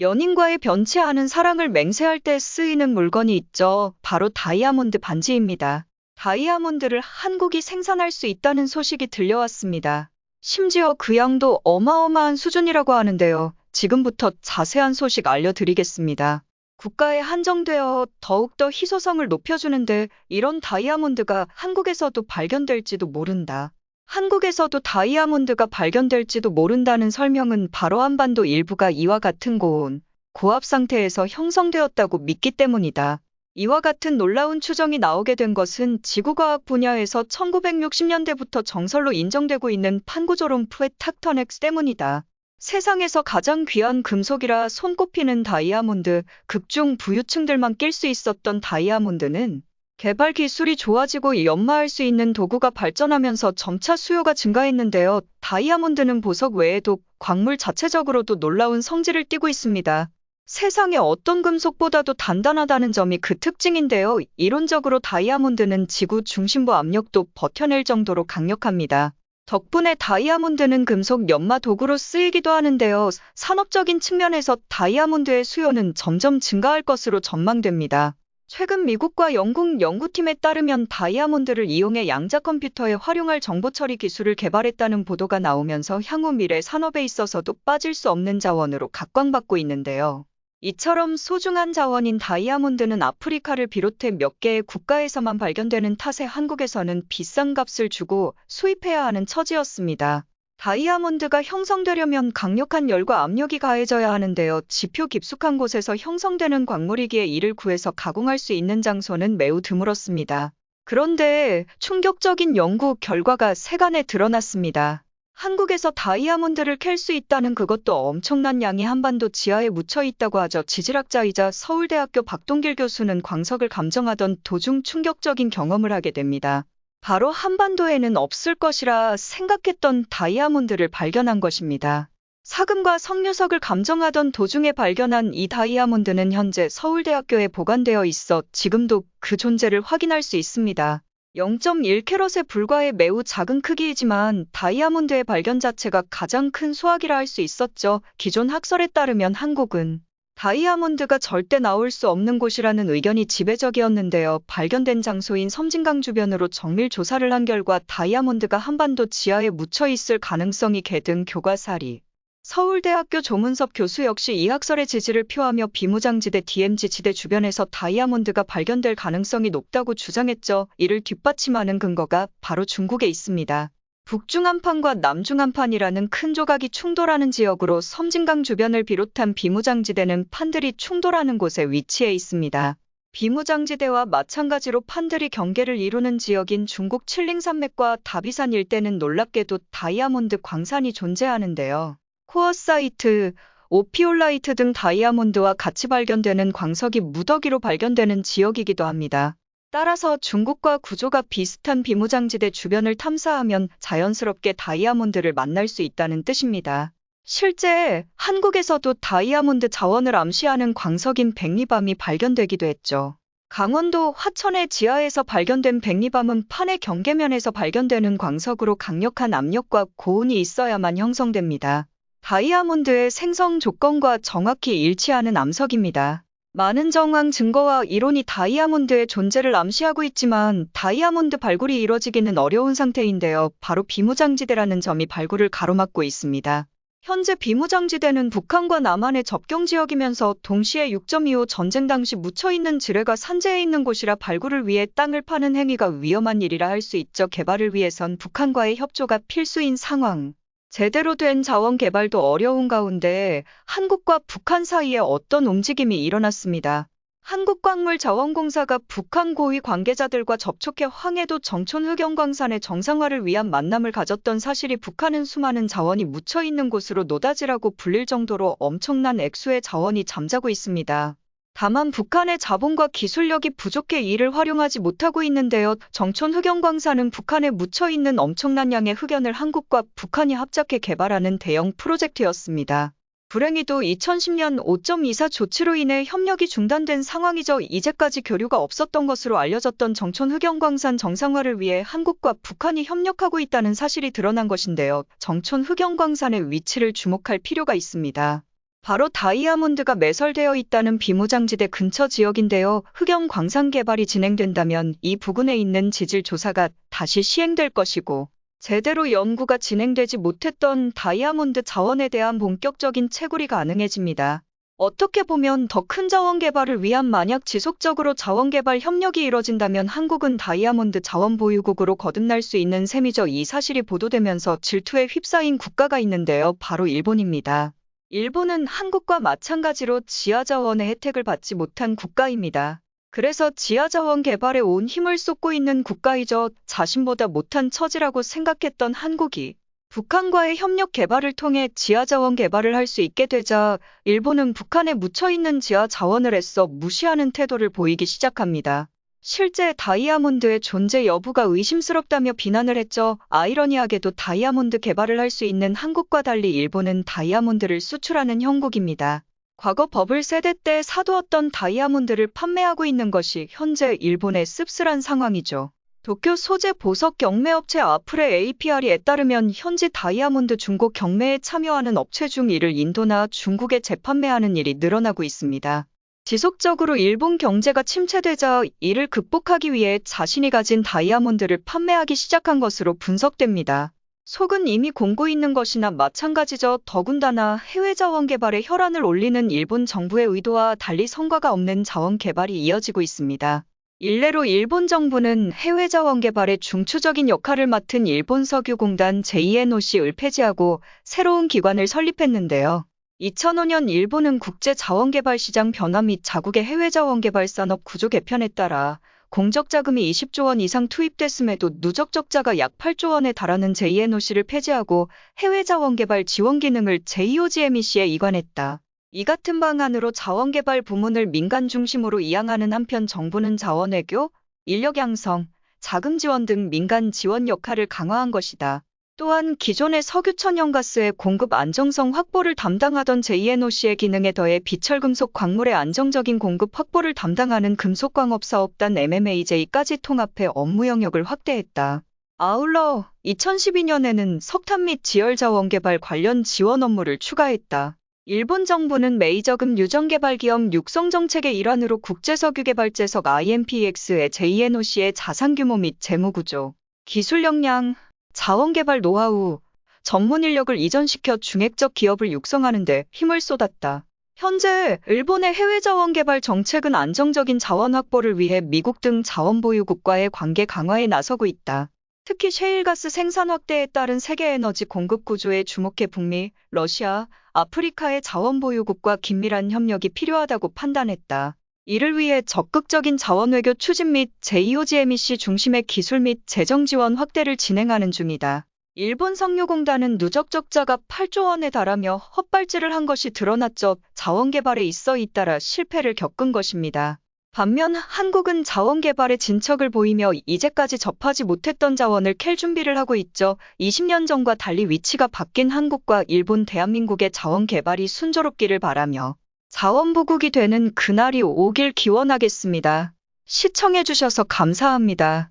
연인과의 변치 않은 사랑을 맹세할 때 쓰이는 물건이 있죠. 바로 다이아몬드 반지입니다. 다이아몬드를 한국이 생산할 수 있다는 소식이 들려왔습니다. 심지어 그 양도 어마어마한 수준이라고 하는데요. 지금부터 자세한 소식 알려드리겠습니다. 국가에 한정되어 더욱더 희소성을 높여주는데 이런 다이아몬드가 한국에서도 발견될지도 모른다. 한국에서도 다이아몬드가 발견될지도 모른다는 설명은 바로 한반도 일부가 이와 같은 고온, 고압 상태에서 형성되었다고 믿기 때문이다. 이와 같은 놀라운 추정이 나오게 된 것은 지구과학 분야에서 1960년대부터 정설로 인정되고 있는 판구조롬프의 탁터넥스 때문이다. 세상에서 가장 귀한 금속이라 손꼽히는 다이아몬드, 극중 부유층들만 낄 수 있었던 다이아몬드는 개발 기술이 좋아지고 연마할 수 있는 도구가 발전하면서 점차 수요가 증가했는데요. 다이아몬드는 보석 외에도 광물 자체적으로도 놀라운 성질을 띠고 있습니다. 세상의 어떤 금속보다도 단단하다는 점이 그 특징인데요. 이론적으로 다이아몬드는 지구 중심부 압력도 버텨낼 정도로 강력합니다. 덕분에 다이아몬드는 금속 연마 도구로 쓰이기도 하는데요. 산업적인 측면에서 다이아몬드의 수요는 점점 증가할 것으로 전망됩니다. 최근 미국과 영국 연구팀에 따르면 다이아몬드를 이용해 양자 컴퓨터에 활용할 정보 처리 기술을 개발했다는 보도가 나오면서 향후 미래 산업에 있어서도 빠질 수 없는 자원으로 각광받고 있는데요. 이처럼 소중한 자원인 다이아몬드는 아프리카를 비롯해 몇 개의 국가에서만 발견되는 탓에 한국에서는 비싼 값을 주고 수입해야 하는 처지였습니다. 다이아몬드가 형성되려면 강력한 열과 압력이 가해져야 하는데요. 지표 깊숙한 곳에서 형성되는 광물이기에 이를 구해서 가공할 수 있는 장소는 매우 드물었습니다. 그런데 충격적인 연구 결과가 세간에 드러났습니다. 한국에서 다이아몬드를 캘 수 있다는 그것도 엄청난 양이 한반도 지하에 묻혀 있다고 하죠. 지질학자이자 서울대학교 박동길 교수는 광석을 감정하던 도중 충격적인 경험을 하게 됩니다. 바로 한반도에는 없을 것이라 생각했던 다이아몬드를 발견한 것입니다. 사금과 석류석을 감정하던 도중에 발견한 이 다이아몬드는 현재 서울대학교에 보관되어 있어 지금도 그 존재를 확인할 수 있습니다. 0.1캐럿에 불과해 매우 작은 크기이지만 다이아몬드의 발견 자체가 가장 큰 수확이라 할 수 있었죠. 기존 학설에 따르면 한국은 다이아몬드가 절대 나올 수 없는 곳이라는 의견이 지배적이었는데요. 발견된 장소인 섬진강 주변으로 정밀 조사를 한 결과 다이아몬드가 한반도 지하에 묻혀 있을 가능성이 개등 교과살이 서울대학교 조문섭 교수 역시 이 학설의 지지를 표하며 비무장지대 DMZ 지대 주변에서 다이아몬드가 발견될 가능성이 높다고 주장했죠. 이를 뒷받침하는 근거가 바로 중국에 있습니다. 북중한판과 남중한판이라는 큰 조각이 충돌하는 지역으로 섬진강 주변을 비롯한 비무장지대는 판들이 충돌하는 곳에 위치해 있습니다. 비무장지대와 마찬가지로 판들이 경계를 이루는 지역인 중국 칠링산맥과 다비산 일대는 놀랍게도 다이아몬드 광산이 존재하는데요. 코어사이트, 오피올라이트 등 다이아몬드와 같이 발견되는 광석이 무더기로 발견되는 지역이기도 합니다. 따라서 중국과 구조가 비슷한 비무장지대 주변을 탐사하면 자연스럽게 다이아몬드를 만날 수 있다는 뜻입니다. 실제 한국에서도 다이아몬드 자원을 암시하는 광석인 백리밤이 발견되기도 했죠. 강원도 화천의 지하에서 발견된 백리밤은 판의 경계면에서 발견되는 광석으로 강력한 압력과 고온이 있어야만 형성됩니다. 다이아몬드의 생성 조건과 정확히 일치하는 암석입니다. 많은 정황 증거와 이론이 다이아몬드의 존재를 암시하고 있지만 다이아몬드 발굴이 이뤄지기는 어려운 상태인데요. 바로 비무장지대라는 점이 발굴을 가로막고 있습니다. 현재 비무장지대는 북한과 남한의 접경 지역이면서 동시에 6.25 전쟁 당시 묻혀있는 지뢰가 산재해 있는 곳이라 발굴을 위해 땅을 파는 행위가 위험한 일이라 할 수 있죠. 개발을 위해선 북한과의 협조가 필수인 상황. 제대로 된 자원 개발도 어려운 가운데 한국과 북한 사이에 어떤 움직임이 일어났습니다. 한국광물자원공사가 북한 고위 관계자들과 접촉해 황해도 정촌 흑연광산의 정상화를 위한 만남을 가졌던 사실이 북한은 수많은 자원이 묻혀 있는 곳으로 노다지라고 불릴 정도로 엄청난 액수의 자원이 잠자고 있습니다. 다만 북한의 자본과 기술력이 부족해 이를 활용하지 못하고 있는데요. 정촌 흑연광산은 북한에 묻혀 있는 엄청난 양의 흑연을 한국과 북한이 합작해 개발하는 대형 프로젝트였습니다. 불행히도 2010년 5.24 조치로 인해 협력이 중단된 상황이죠. 이제까지 교류가 없었던 것으로 알려졌던 정촌 흑영광산 정상화를 위해 한국과 북한이 협력하고 있다는 사실이 드러난 것인데요. 정촌 흑영광산의 위치를 주목할 필요가 있습니다. 바로 다이아몬드가 매설되어 있다는 비무장지대 근처 지역인데요. 흑영 광산 개발이 진행된다면 이 부근에 있는 지질 조사가 다시 시행될 것이고 제대로 연구가 진행되지 못했던 다이아몬드 자원에 대한 본격적인 채굴이 가능해집니다. 어떻게 보면 더 큰 자원 개발을 위한 만약 지속적으로 자원 개발 협력이 이뤄진다면 한국은 다이아몬드 자원 보유국으로 거듭날 수 있는 셈이죠. 이 사실이 보도되면서 질투에 휩싸인 국가가 있는데요. 바로 일본입니다. 일본은 한국과 마찬가지로 지하자원의 혜택을 받지 못한 국가입니다. 그래서 지하자원 개발에 온 힘을 쏟고 있는 국가이죠. 자신보다 못한 처지라고 생각했던 한국이 북한과의 협력 개발을 통해 지하자원 개발을 할 수 있게 되자 일본은 북한에 묻혀있는 지하자원을 애써 무시하는 태도를 보이기 시작합니다. 실제 다이아몬드의 존재 여부가 의심스럽다며 비난을 했죠. 아이러니하게도 다이아몬드 개발을 할 수 있는 한국과 달리 일본은 다이아몬드를 수출하는 형국입니다. 과거 버블 세대 때 사두었던 다이아몬드를 판매하고 있는 것이 현재 일본의 씁쓸한 상황이죠. 도쿄 소재 보석 경매업체 아프레 APR에 따르면 현지 다이아몬드 중고 경매에 참여하는 업체 중 이를 인도나 중국에 재판매하는 일이 늘어나고 있습니다. 지속적으로 일본 경제가 침체되자 이를 극복하기 위해 자신이 가진 다이아몬드를 판매하기 시작한 것으로 분석됩니다. 속은 이미 공고 있는 것이나 마찬가지죠. 더군다나 해외 자원 개발에 혈안을 올리는 일본 정부의 의도와 달리 성과가 없는 자원 개발이 이어지고 있습니다. 일례로 일본 정부는 해외 자원 개발에 중추적인 역할을 맡은 일본 석유공단 JNOC을 폐지하고 새로운 기관을 설립했는데요. 2005년 일본은 국제 자원개발 시장 변화 및 자국의 해외 자원개발 산업 구조 개편에 따라 공적 자금이 20조 원 이상 투입됐음에도 누적 적자가 약 8조 원에 달하는 JNOC를 폐지하고 해외 자원개발 지원 기능을 JOGMEC에 이관했다. 이 같은 방안으로 자원개발 부문을 민간 중심으로 이양하는 한편 정부는 자원외교, 인력 양성, 자금 지원 등 민간 지원 역할을 강화한 것이다. 또한 기존의 석유 천연가스의 공급 안정성 확보를 담당하던 JNOC의 기능에 더해 비철금속 광물의 안정적인 공급 확보를 담당하는 금속광업사업단 MMAJ까지 통합해 업무 영역을 확대했다. 아울러 2012년에는 석탄 및 지열자원 개발 관련 지원 업무를 추가했다. 일본 정부는 메이저금 유전개발기업 육성정책의 일환으로 국제석유개발제석 IMPX의 JNOC의 자산규모 및 재무구조, 기술 역량, 자원개발 노하우, 전문 인력을 이전시켜 중액적 기업을 육성하는 데 힘을 쏟았다. 현재 일본의 해외 자원 개발 정책은 안정적인 자원 확보를 위해 미국 등 자원 보유국과의 관계 강화에 나서고 있다. 특히 셰일가스 생산 확대에 따른 세계 에너지 공급 구조에 주목해 북미, 러시아, 아프리카의 자원 보유국과 긴밀한 협력이 필요하다고 판단했다. 이를 위해 적극적인 자원 외교 추진 및 JOGMEC 중심의 기술 및 재정 지원 확대를 진행하는 중이다. 일본 석유공단은 누적 적자가 8조 원에 달하며 헛발질을 한 것이 드러났죠. 자원 개발에 있어 잇따라 실패를 겪은 것입니다. 반면 한국은 자원 개발에 진척을 보이며 이제까지 접하지 못했던 자원을 캘 준비를 하고 있죠. 20년 전과 달리 위치가 바뀐 한국과 일본 대한민국의 자원 개발이 순조롭기를 바라며 자원보국이 되는 그날이 오길 기원하겠습니다. 시청해주셔서 감사합니다.